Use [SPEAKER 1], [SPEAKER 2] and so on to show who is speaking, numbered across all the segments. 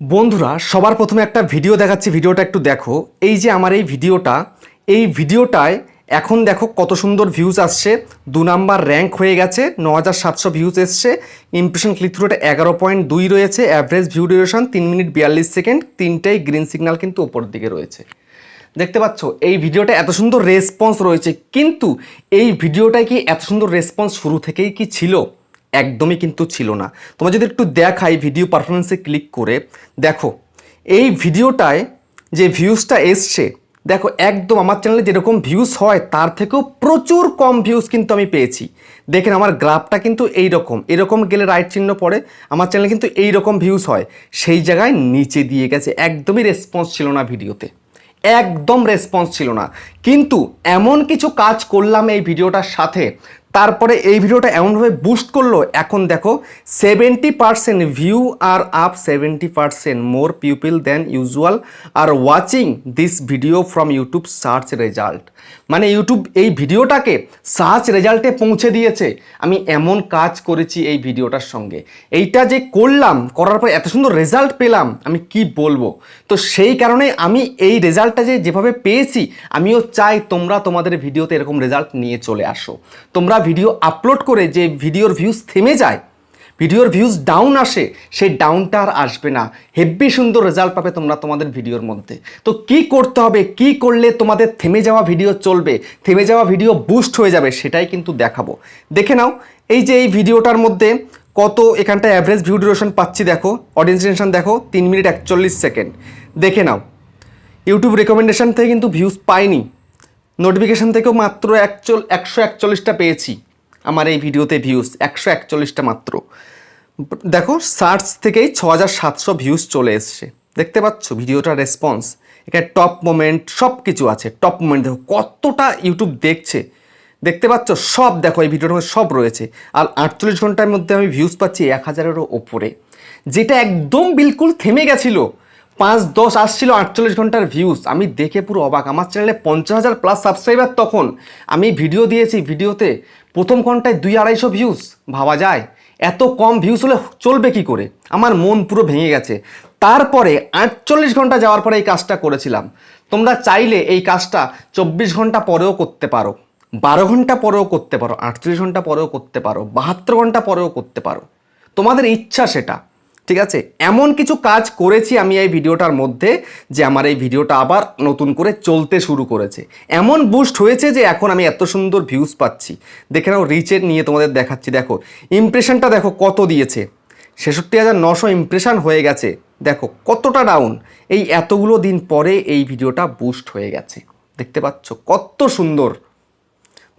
[SPEAKER 1] বন্ধুরা, সবার প্রথমে একটা ভিডিও দেখাচ্ছি। ভিডিওটা একটু দেখো। এই যে আমার এই ভিডিওটা, এই ভিডিওটায় এখন দেখো কত সুন্দর ভিউজ আসছে। দু নাম্বার র্যাঙ্ক হয়ে গেছে ন হাজার সাতশো ভিউজ এসছে। ইমপ্রেশন ক্লিক থ্রুটা এগারো পয়েন্ট দুই রয়েছে। অ্যাভারেজ ভিউ ডিউরেশন তিন মিনিট বিয়াল্লিশ সেকেন্ড তিনটাই গ্রিন সিগন্যাল কিন্তু ওপর দিকে রয়েছে। দেখতে পাচ্ছ, এই ভিডিওটা এত সুন্দর রেসপন্স রয়েছে। কিন্তু এই ভিডিওটায় কি এত সুন্দর রেসপন্স শুরু থেকেই কি ছিল? একদমই কিন্তু ছিল না। তোমরা যদি একটু দেখাই ভিডিও পারফরমেন্সে ক্লিক করে, দেখো, এই ভিডিওটায় যে ভিউজটা এসছে, দেখো, একদম আমার চ্যানেলে যেরকম ভিউজ হয়, তার থেকেও প্রচুর কম ভিউজ কিন্তু আমি পেয়েছি। দেখেন, আমার গ্রাফটা কিন্তু এই রকম এরকম গেলে রাইট চিহ্ন পড়ে, আমার চ্যানেলে কিন্তু এই রকম ভিউজ হয়। সেই জায়গায় নিচে দিয়ে গেছে। একদমই রেসপন্স ছিল না ভিডিওতে একদম রেসপন্স ছিল না। কিন্তু এমন কিছু কাজ করলাম এই ভিডিওটার সাথে তারপরে এই ভিডিওটা এমনভাবে বুস্ট করল, এখন দেখো seventy percent view R up seventy percent more people than usual are watching this video from YouTube search result মানে ইউটিউব এই ভিডিওটাকে সার্চ রেজাল্টে পৌঁছে দিয়েছে। আমি এমন কাজ করেছি এই ভিডিওটার সঙ্গে। এইটা যে করলাম, করার পর এত সুন্দর রেজাল্ট পেলাম, আমি কি বলব? তো সেই কারণে আমি এই রেজাল্টটা যে যেভাবে পেয়েছি, আমিও চাই তোমরা তোমাদের ভিডিওতে এরকম রেজাল্ট নিয়ে চলে আসো। তোমরা ভিডিও আপলোড করে যে ভিডিওর ভিউজ থেমে যায় ভিডিওর ভিউজ ডাউন আসে, সেই ডাউনটা আর আসবে না। হেভি সুন্দর রেজাল্ট পাবে তোমরা তোমাদের ভিডিওর মধ্যে। তো কি করতে হবে, কি করলে তোমাদের থেমে যাওয়া ভিডিও চলবে, থেমে যাওয়া ভিডিও বুস্ট হয়ে যাবে সেটাই কিন্তু দেখাবো। দেখে নাও, এই যে এই ভিডিওটার মধ্যে কত এখানটা অ্যাভারেজ ভিউ ডিউরেশন পাচ্ছি দেখো অডিয়েন্স ডিউরেশন দেখো, তিন মিনিট একচল্লিশ সেকেন্ড দেখে নাও ইউটিউব রেকমেন্ডেশন থেকে কিন্তু ভিউজ পাইনি। নোটিফিকেশান থেকেও মাত্র একচল একশো একচল্লিশটা পেয়েছি। আমার এই ভিডিওতে ভিউজ একশো একচল্লিশটা মাত্র। দেখো সার্চ থেকেই ছ হাজার সাতশো ভিউজ চলে এসছে। দেখতে পাচ্ছ, ভিডিওটার রেসপন্স এখানে টপ মোমেন্ট সব কিছু আছে। টপ মোমেন্ট দেখো, কতটা ইউটিউব দেখছে। দেখতে পাচ্ছ, সব দেখো, এই ভিডিওটার মধ্যে সব রয়েছে। আর আটচল্লিশ ঘণ্টার মধ্যে আমি ভিউজ পাচ্ছি এক হাজারেরও ওপরে। যেটা একদম বিলকুল থেমে গেছিল। পাঁচ দশ আসছিল আটচল্লিশ ঘণ্টার ভিউজ আমি দেখে পুরো অবাক। আমার চ্যানেলে পঞ্চাশ হাজার প্লাস সাবস্ক্রাইবার তখন। আমি ভিডিও দিয়েছি ভিডিওতে প্রথম ঘন্টায় দুই আড়াইশো ভিউজ ভাবা যায়। এত কম ভিউজ হলে চলবে কি করে? আমার মন পুরো ভেঙে গেছে। তারপরে আটচল্লিশ ঘণ্টা যাওয়ার পরে এই কাজটা করেছিলাম। তোমরা চাইলে এই কাজটা চব্বিশ ঘণ্টা পরেও করতে পারো। বারো ঘণ্টা পরেও করতে পারো। আটচল্লিশ ঘণ্টা পরেও করতে পারো। বাহাত্তর ঘণ্টা পরেও করতে পারো। তোমাদের ইচ্ছা সেটা। ঠিক আছে? এমন কিছু কাজ করেছি আমি এই ভিডিওটার মধ্যে যে আমার এই ভিডিওটা আবার নতুন করে চলতে শুরু করেছে। এমন বুস্ট হয়েছে যে এখন আমি এত সুন্দর ভিউজ পাচ্ছি। দেখে নাও রিচের নিয়ে তোমাদের দেখাচ্ছি। দেখো ইমপ্রেশনটা দেখো কত দিয়েছে। ছেষট্টি হাজার নশো ইমপ্রেশন হয়ে গেছে। দেখো, কতটা ডাউন এই এতগুলো দিন পরে এই ভিডিওটা বুস্ট হয়ে গেছে। দেখতে পাচ্ছ, কত সুন্দর।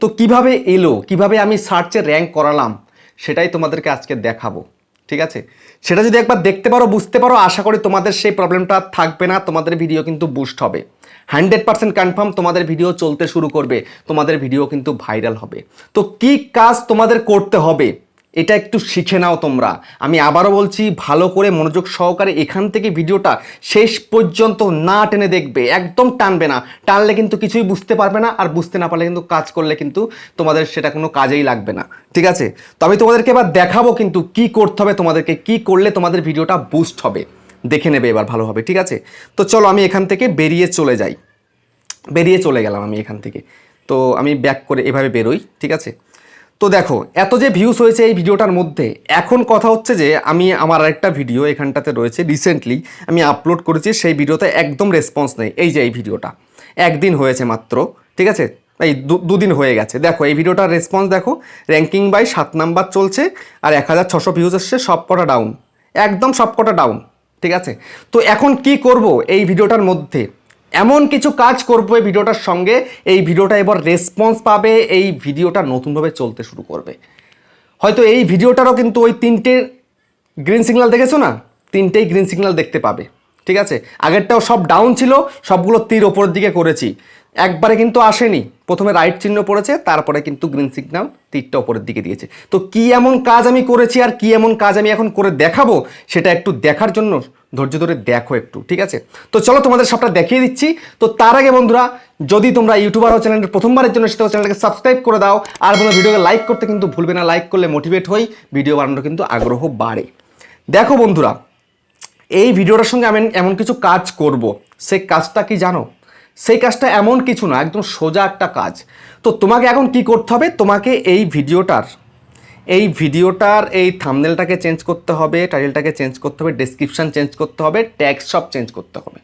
[SPEAKER 1] তো কীভাবে এলো? কীভাবে আমি সার্চে র্যাঙ্ক করালাম? সেটাই তোমাদেরকে আজকে দেখাবো। ঠিক আছে? সেটা যদি একবার দেখতে পারো, বুঝতে পারো, আশা করি তোমাদের সেই প্রবলেমটা থাকবে না, তোমাদের ভিডিও কিন্তু বুস্ট হবে। হান্ড্রেড পার্সেন্ট কনফার্ম তোমাদের ভিডিও চলতে শুরু করবে, তোমাদের ভিডিও কিন্তু ভাইরাল হবে। তো কি কাজ তোমাদের করতে হবে? এটা একটু শিখে নাও তোমরা। আমি আবারও বলছি, ভালো করে মনোযোগ সহকারে এখান থেকে ভিডিওটা শেষ পর্যন্ত না টেনে দেখবে, একদম টানবে না। টানলে কিন্তু কিছুই বুঝতে পারবে না, আর বুঝতে না পারলে কিন্তু কাজ করলে কিন্তু তোমাদের সেটা কোনো কাজেই লাগবে না। ঠিক আছে? তো আমি তোমাদেরকে এবার দেখাবো কিন্তু কি করতে হবে, তোমাদেরকে কি করলে তোমাদের ভিডিওটা বুস্ট হবে। দেখে নেবে এবার ভালোভাবে, ঠিক আছে? তো চলো আমি এখান থেকে বেরিয়ে চলে যাই। বেরিয়ে চলে গেলাম আমি এখান থেকে। তো আমি ব্যাক করে এভাবে বেরোই, ঠিক আছে? তো দেখো, এত যে ভিউস হয়েছে এই ভিডিওটার মধ্যে, এখন কথা হচ্ছে যে আমি আমার আরেকটা ভিডিও এখানটাতে রয়েছে রিসেন্টলি আমি আপলোড করেছি, সেই ভিডিওতে একদম রেসপন্স নেই, এই যে এই ভিডিওটা। একদিন হয়েছে মাত্র, ঠিক আছে? এই দুদিন হয়ে গেছে। দেখো, এই ভিডিওটার রেসপন্স দেখো র্যাঙ্কিং বাই সাত নাম্বার চলছে, আর এক হাজার ছশো ভিউজ এসছে সব কটা ডাউন একদম সব কটা ডাউন ঠিক আছে? তো এখন কি করব এই ভিডিওটার মধ্যে? এমন কিছু কাজ করব এই ভিডিওটার সঙ্গে। এই ভিডিওটা এবার রেসপন্স পাবে, এই ভিডিওটা নতুনভাবে চলতে শুরু করবে। হয়তো এই ভিডিওটারও কিন্তু ওই তিনটে গ্রিন সিগনাল দেখেছ না? তিনটেই গ্রিন সিগনাল দেখতে পাবে, ঠিক আছে? আগেরটাও সব ডাউন ছিল, সবগুলো তীর ওপরের দিকে করেছি। একবারে কিন্তু আসেনি। প্রথমে রাইট চিহ্ন পড়েছে, তারপরে কিন্তু গ্রিন সিগন্যাল তীরটা ওপরের দিকে দিয়েছে। তো কি এমন কাজ আমি করেছি আর কি এমন কাজ আমি এখন করে দেখাবো, সেটা একটু দেখার জন্য ধৈর্য ধরে দেখো একটু, ঠিক আছে? তো চলো তোমাদের সবটা দেখিয়ে দিচ্ছি। তো তার আগে বন্ধুরা, যদি তোমরা ইউটিউবার ও চ্যানেলের প্রথমবারের জন্য সেটা চ্যানেলকে সাবস্ক্রাইব করে দাও। আর বন্ধু ভিডিওকে লাইক করতে কিন্তু ভুলবে না লাইক করলে মোটিভেট হই ভিডিও বানানোর কিন্তু আগ্রহ বাড়ে। দেখো বন্ধুরা, এই ভিডিওটার সঙ্গে আমি এমন কিছু কাজ করব, সেই কাজটা কি জানো? সেই কাজটা এমন কিছু না, একদম সোজা একটা কাজ। তো তোমাকে এখন কি করতে হবে? তোমাকে এই ভিডিওটার এই ভিডিওটার এই থামনেলটাকে চেঞ্জ করতে হবে টাইটেলটাকে চেঞ্জ করতে হবে ডেসক্রিপশান চেঞ্জ করতে হবে ট্যাক্স সব চেঞ্জ করতে হবে।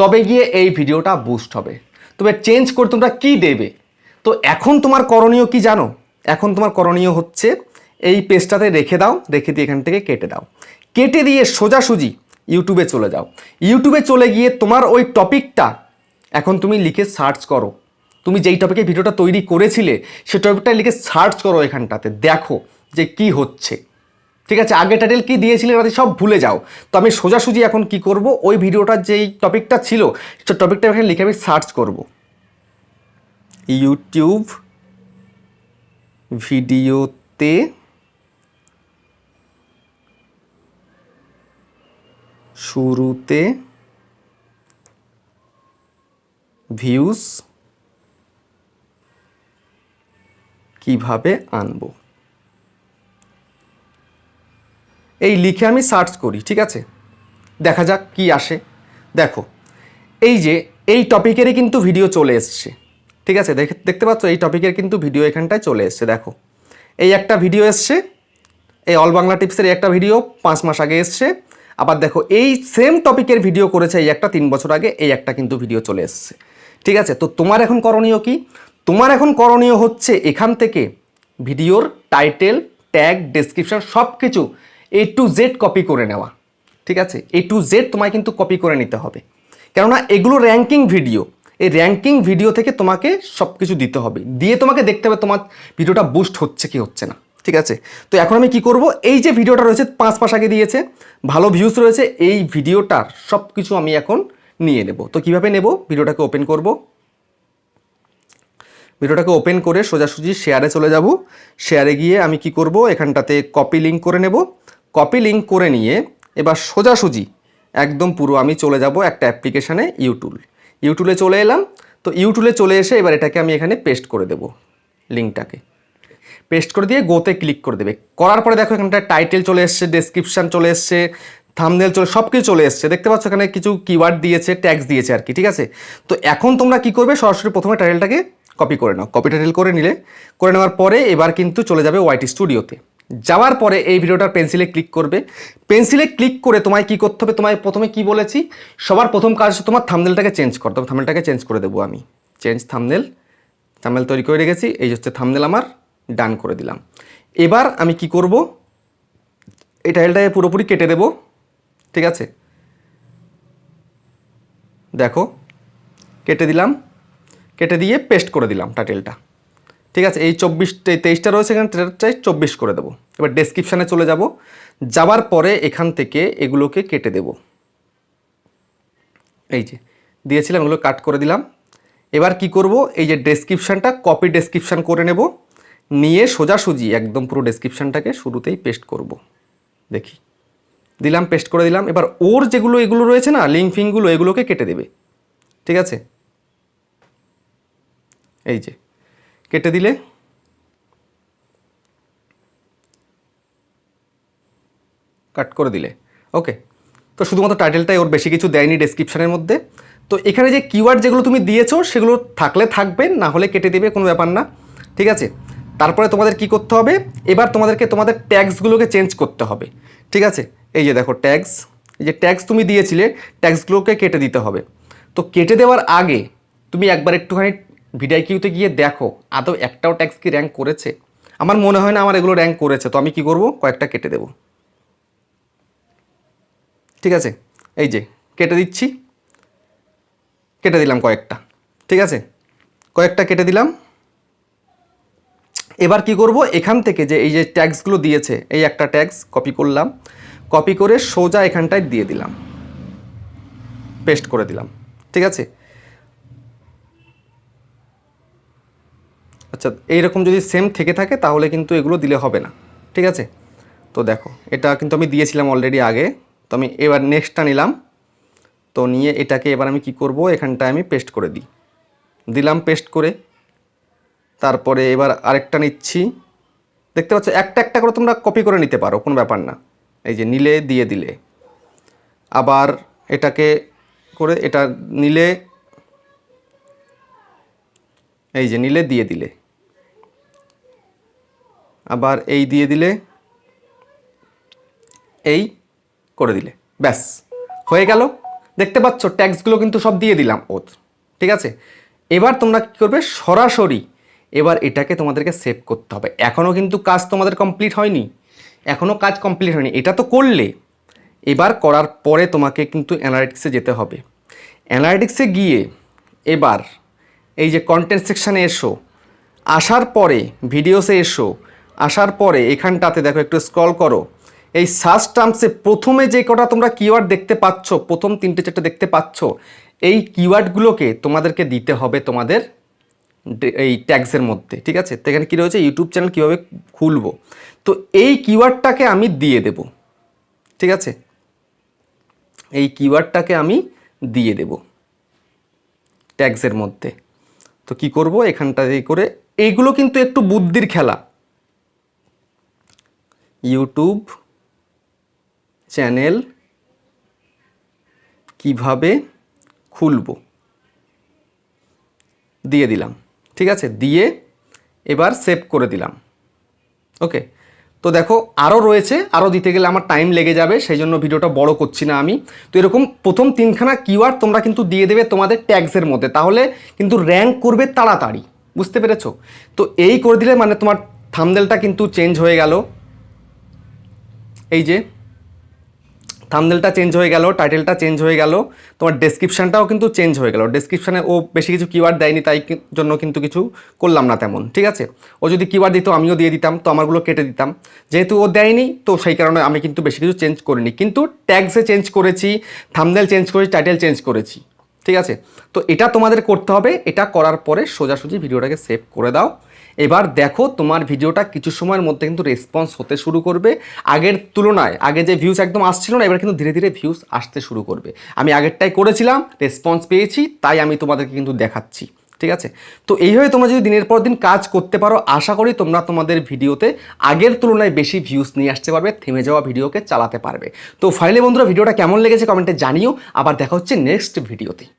[SPEAKER 1] তবে গিয়ে এই ভিডিওটা বুস্ট হবে। তবে চেঞ্জ করে তোমরা কি দেবে? তো এখন তোমার করণীয় কি জানো? এখন তোমার করণীয় হচ্ছে এই পেজটাতে রেখে দাও, রেখে দিয়ে এখান থেকে কেটে দাও। কেটে দিয়ে সোজাসুজি ইউটিউবে চলে যাও। ইউটিউবে চলে গিয়ে তোমার ওই টপিকটা এখন তুমি লিখে সার্চ করো। তুমি যেই টপিকে ভিডিওটা তৈরি করেছিলে, সে টপিকটা লিখে সার্চ করো এখানটাতে, দেখো যে কি হচ্ছে। ঠিক আছে, আগে টাইটেল কি দিয়েছিলে তাতে সব ভুলে যাও। তো আমি সোজাসুজি এখন কি করব, ওই ভিডিওটার যেই টপিকটা ছিল, সে টপিকটা এখানে লিখে আমি সার্চ করব। ইউটিউব ভিডিওতে শুরুতে ভিউজ কীভাবে আনব? এই লিখে আমি সার্চ করি, ঠিক আছে? দেখা যাক কি আসে। দেখো, এই যে, এই টপিকেরই কিন্তু ভিডিও চলে এসছে। ঠিক আছে? দেখে, দেখতে পাচ্ছ? এই টপিকের কিন্তু ভিডিও এখানটায় চলে এসছে, দেখো। এই একটা ভিডিও এসছে, এই অল বাংলা টিপসের একটা ভিডিও পাঁচ মাস আগে এসছে। আবার দেখো, এই সেম টপিকের ভিডিও করেছে এই একটা তিন বছর আগে, এই একটা কিন্তু ভিডিও চলে এসছে। ঠিক আছে? তো তোমার এখন করণীয় কি? তোমার এখন করণীয় হচ্ছে এখান থেকে ভিডিওর টাইটেল, ট্যাগ ডেসক্রিপশন সব কিছু এ টু জেড কপি করে নেওয়া। ঠিক আছে? এ টু জেড তোমায় কিন্তু কপি করে নিতে হবে। কেননা এগুলো র্যাঙ্কিং ভিডিও এই র্যাঙ্কিং ভিডিও থেকে তোমাকে সব কিছু দিতে হবে। দিয়ে তোমাকে দেখতে হবে তোমার ভিডিওটা বুস্ট হচ্ছে কি হচ্ছে না। ঠিক আছে? তো এখন আমি কি করব? এই যে ভিডিওটা রয়েছে, পাঁচ মাস আগে দিয়েছে, ভালো ভিউজ রয়েছে, এই ভিডিওটার সব কিছু আমি এখন নিয়ে নেব। তো কীভাবে নেব? ভিডিওটাকে ওপেন করব। ভিডিওটাকে ওপেন করে সোজাসুজি শেয়ারে চলে যাব। শেয়ারে গিয়ে আমি কি করব? এখানটাতে কপি লিঙ্ক করে নেব। কপি লিঙ্ক করে নিয়ে এবার সোজাসুজি একদম পুরো আমি চলে যাব একটা অ্যাপ্লিকেশানে ইউটুল ইউটুলে চলে এলাম। তো ইউটুলে চলে এসে এবার এটাকে আমি এখানে পেস্ট করে দেব লিঙ্কটাকে পেস্ট করে দিয়ে গোতে ক্লিক করে দেবে। করার পরে দেখো এখানটা টাইটেল চলে এসছে ডেসক্রিপশান চলে এসছে থামনেল চলে সব কিছু চলে এসছে। দেখতে পাচ্ছ এখানে কিছু কিওয়ার্ড দিয়েছে ট্যাক্স দিয়েছে আর কি, ঠিক আছে? তো এখন তোমরা কি করবে? সরাসরি প্রথমে টাইটেলটাকে কপি করে নাও। কপি টাইটেল করে নিলে, করে নেওয়ার পরে এবার কিন্তু চলে যাবে ওয়াইটি স্টুডিওতে যাওয়ার পরে এই ভিডিওটার পেন্সিলে ক্লিক করবে। পেন্সিলে ক্লিক করে তোমায় কি করতে হবে? তোমায় প্রথমে কি বলেছি? সবার প্রথম কাজ তোমার থামনেলটাকে চেঞ্জ করতে হবে। থামনেলটাকে চেঞ্জ করে দেবো আমি। চেঞ্জ থামনেল থামনেল তৈরি করে রেখেছি। এই হচ্ছে থামনেল আমার ডান করে দিলাম। এবার আমি কি করব? এই টাইলটাকে পুরোপুরি কেটে দেব। ঠিক আছে? দেখো, কেটে দিলাম, কেটে দিয়ে পেস্ট করে দিলাম টাইটেলটা ঠিক আছে, এই চব্বিশ তেইশটা রয়েছে এখানে চাই, চব্বিশ করে দেবো। এবার ডেসক্রিপশানে চলে যাব। যাবার পরে এখান থেকে এগুলোকে কেটে দেব। এই যে, দিয়েছিলাম, এগুলো কাট করে দিলাম। এবার কি করব? এই যে ডেসক্রিপশানটা কপি ডেসক্রিপশান করে নেব। নিয়ে সোজাসুজি একদম পুরো ডেসক্রিপশানটাকে শুরুতেই পেস্ট করব। দেখি। দিলাম পেস্ট করে দিলাম। এবার ওর যেগুলো, এগুলো রয়েছে না লিঙ্ক ফিঙ্কগুলো এগুলোকে কেটে দেবে। ঠিক আছে? এই যে, কেটে দিলে কাট করে দিলে। ওকে তো শুধুমাত্র টাইটেলটাই ওর বেশি কিছু দেয়নি ডেসক্রিপশনের মধ্যে। তো এখানে যে কিওয়ার্ড যেগুলো তুমি দিয়েছ, সেগুলো থাকলে থাকবে, না হলে কেটে দেবে, কোনো ব্যাপার না। ঠিক আছে? তারপরে তোমাদের কি করতে হবে? এবার তোমাদেরকে তোমাদের ট্যাক্সগুলোকে চেঞ্জ করতে হবে। ঠিক আছে? এই যে দেখো ট্যাক্স এই যে ট্যাক্স তুমি দিয়েছিলে ট্যাক্সগুলোকে কেটে দিতে হবে। তো কেটে দেওয়ার আগে তুমি একবার একটুখানি ভিডিআই কিউতে গিয়ে দেখো, আদৌ একটাও ট্যাক্স কি র্যাঙ্ক করেছে? আমার মনে হয় না আমার এগুলো র্যাঙ্ক করেছে, তো আমি কি করব? কয়েকটা কেটে দেব। ঠিক আছে? এই যে, কেটে দিচ্ছি। কেটে দিলাম কয়েকটা। ঠিক আছে? কয়েকটা কেটে দিলাম। এবার কি করব? এখান থেকে যে এই যে ট্যাক্সগুলো দিয়েছে, এই একটা ট্যাক্স কপি করলাম। কপি করে সোজা এখানটায় দিয়ে দিলাম। পেস্ট করে দিলাম। ঠিক আছে? আচ্ছা এইরকম যদি সেম থেকে থাকে, তাহলে কিন্তু এগুলো দিলে হবে না। ঠিক আছে? তো দেখো, এটা কিন্তু আমি দিয়েছিলাম অলরেডি আগে। তো আমি এবার নেক্সটটা নিলাম। তো নিয়ে এটাকে এবার আমি কি করব? এখানটায় আমি পেস্ট করে দিই। দিলাম পেস্ট করে। তারপরে এবার আরেকটা নিচ্ছি। দেখতে পাচ্ছ? একটা একটা করে তোমরা কপি করে নিতে পারো, কোনো ব্যাপার না। এই যে নিলে দিয়ে দিলে। আবার এটাকে করে এটা নিলে, এই যে নিলে দিয়ে দিলে। আবার এই দিয়ে দিলে, এই করে দিলে। ব্যাস, হয়ে গেল। দেখতে পাচ্ছ, ট্যাক্সগুলো কিন্তু সব দিয়ে দিলাম ও ঠিক আছে? এবার তোমরা কী করবে? সরাসরি এবার এটাকে তোমাদেরকে সেভ করতে হবে। এখনও কিন্তু কাজ তোমাদের কমপ্লিট হয়নি। এখনও কাজ কমপ্লিট হয়নি। এটা তো করলে। এবার করার পরে তোমাকে কিন্তু অ্যানালিটিক্সে যেতে হবে। অ্যানালিটিক্সে গিয়ে এবার এই যে কন্টেন্ট সেকশানে এসো, আসার পরে ভিডিওসে এসো, আসার পরে এখানটাতে দেখো একটু স্ক্রল করো। এই সার্চ টার্মসে প্রথমে যে কটা তোমরা কিওয়ার্ড দেখতে পাচ্ছ, প্রথম তিনটে চারটে দেখতে পাচ্ছ, এই কিওয়ার্ডগুলোকে তোমাদেরকে দিতে হবে তোমাদের এই ট্যাগসের মধ্যে, ঠিক আছে? তো এখানে কী রয়েছে? ইউটিউব চ্যানেল কীভাবে খুলবো? তো এই কিওয়ার্ডটাকে আমি দিয়ে দেব, ঠিক আছে? এই কিওয়ার্ডটাকে আমি দিয়ে দেব ট্যাগসের মধ্যে। তো কি করব? এখানটা করে, এইগুলো কিন্তু একটু বুদ্ধির খেলা। ইউটিউব চ্যানেল কীভাবে খুলব? দিয়ে দিলাম। ঠিক আছে? দিয়ে এবার সেভ করে দিলাম। ওকে তো দেখো আরও রয়েছে আরও দিতে গেলে আমার টাইম লেগে যাবে, সেই জন্য ভিডিওটা বড় করছি না আমি। তো এরকম প্রথম তিনখানা কিওয়ার্ড তোমরা কিন্তু দিয়ে দেবে তোমাদের ট্যাক্সের মধ্যে। তাহলে কিন্তু র্যাঙ্ক করবে তাড়াতাড়ি। বুঝতে পেরেছ? তো এই করে দিলে মানে তোমার থামদেলটা কিন্তু চেঞ্জ হয়ে গেল। এই যে থামনেলটা চেঞ্জ হয়ে গেল টাইটেলটা চেঞ্জ হয়ে গেল, তোমার ডেসক্রিপশানটাও কিন্তু চেঞ্জ হয়ে গেল। ডেসক্রিপশানে ও বেশি কিছু কিওয়ার্ড দেয়নি, তাই জন্য কিন্তু কিছু করলাম না তেমন, ঠিক আছে? ও যদি কিওয়ার্ড দিত, আমিও দিয়ে দিতাম, তো আমারগুলো কেটে দিতাম। যেহেতু ও দেয়নি, তো সেই কারণে আমি কিন্তু বেশি কিছু চেঞ্জ করিনি। কিন্তু ট্যাগসে চেঞ্জ করেছি থামনেল চেঞ্জ করেছি টাইটেল চেঞ্জ করেছি, ঠিক আছে? তো এটা তোমাদের করতে হবে, এটা করার পরে সোজাসুজি ভিডিওটাকে সেভ করে দাও। এবার দেখো তোমার ভিডিওটা কিছু সময়ের মধ্যে কিন্তু রেসপন্স হতে শুরু করবে। আগের তুলনায়, আগে যে ভিউজ একদম আসছিল না, এবার কিন্তু ধীরে ধীরে ভিউজ আসতে শুরু করবে। আমি আগেরটাই করেছিলাম রেসপন্স পেয়েছি, তাই আমি তোমাদেরকে কিন্তু দেখাচ্ছি, ঠিক আছে? তো এইভাবে তোমরা যদি দিনের পর দিন কাজ করতে পারো, আশা করি তোমরা তোমাদের ভিডিওতে আগের তুলনায় বেশি ভিউজ নিয়ে আসতে পারবে, থেমে যাওয়া ভিডিওকে চালাতে পারবে। তো ফাইনালি বন্ধুরা, ভিডিওটা কেমন লেগেছে কমেন্টে জানিও, আবার দেখা হচ্ছে নেক্সট ভিডিওতে